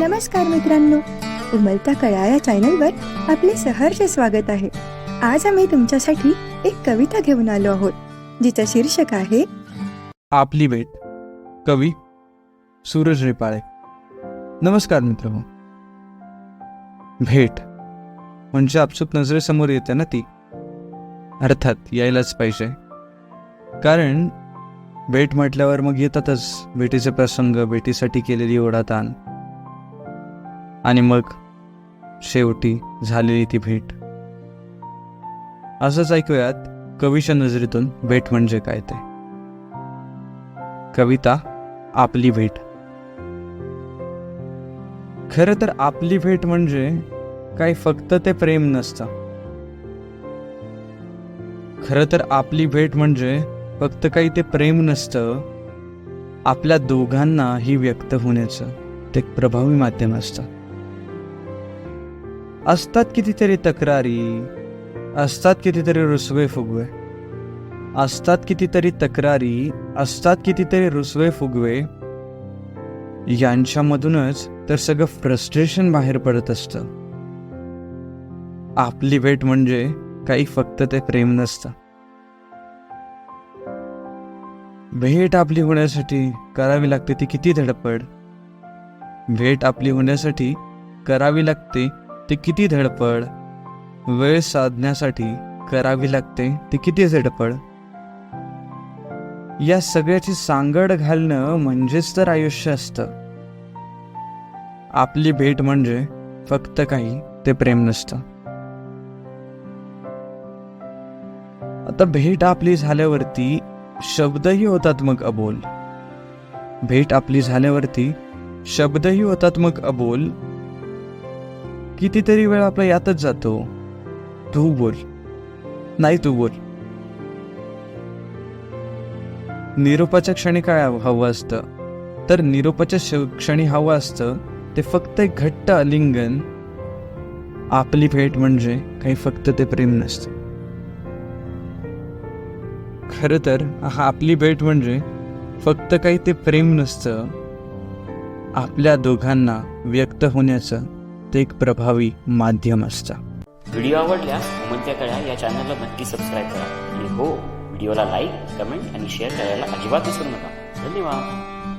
नमस्कार मित्रांनो. उमलता कळा या चॅनलवर आपले सहर्ष स्वागत आहे. आज आम्ही तुमच्यासाठी एक कविता घेऊन आलो आहोत जिचं शीर्षक आहे आपली भेट. कवी सूरज रेपाळे. नमस्कार मित्र हो. भेट म्हणजे आपसूक नजरेसमोर येते ना ती. अर्थात यायलाच पाहिजे. कारण भेट म्हटल्यावर मग येतातच. भेटीचे प्रसंग भेटीसाठी केलेली ओढाताण. आणि मग शेवटी झालेली ती भेट. असंच ऐकूयात कवीच्या नजरेतून भेट म्हणजे काय ते. कविता आपली भेट. खरं तर आपली भेट म्हणजे काही फक्त ते प्रेम नसतं. खरं तर आपली भेट म्हणजे फक्त काही ते प्रेम नसतं. आपल्या दोघांना ही व्यक्त होण्याचं ते प्रभावी माध्यम असतं. असतात कितीतरी तक्रारी असतात कितीतरी रुसवे फुगवे असतात कितीतरी तक्रारी असतात कितीतरी रुसवे फुगवे. यांच्यामधूनच तर सगळं फ्रस्ट्रेशन बाहेर पडत असतं. आपली भेट म्हणजे काही फक्त ते प्रेम नसतं. भेट आपली होण्यासाठी करावी लागते ती किती धडपड. भेट आपली होण्यासाठी करावी लागते ती किती धडपड? वेळ साधण्यासाठी करावी लागते ती किती धडपड? या सगळ्याची सांगड घालणं म्हणजेच तर आयुष्य असतं. आपली भेट म्हणजे फक्त काही ते प्रेम नसतं. आता भेट आपली झाल्यावरती शब्दही होतात मग अबोल. भेट आपली झाल्यावरती शब्दही होतात मग अबोल. कितीतरी वेळ आपला यातच जातो. तू बोल. नाही तू बोल. निरोपाच्या क्षणी काय हवं असतं? तर निरोपाच्या क्षणी हवं असतं ते फक्त एक घट्ट आलिंगन. आपली भेट म्हणजे काही फक्त ते प्रेम नसतं. खरं तर हा आपली भेट म्हणजे फक्त काही ते प्रेम नसतं. आपल्या दोघांना व्यक्त होण्याचं ते एक प्रभावी माध्यम असतं. व्हिडिओ आवडल्यास उमलत्या कळ्या या चॅनलला नक्की सबस्क्राईब करा. आणि हो व्हिडिओला लाईक कमेंट आणि शेअर करायला अजिबात विसरू नका. धन्यवाद.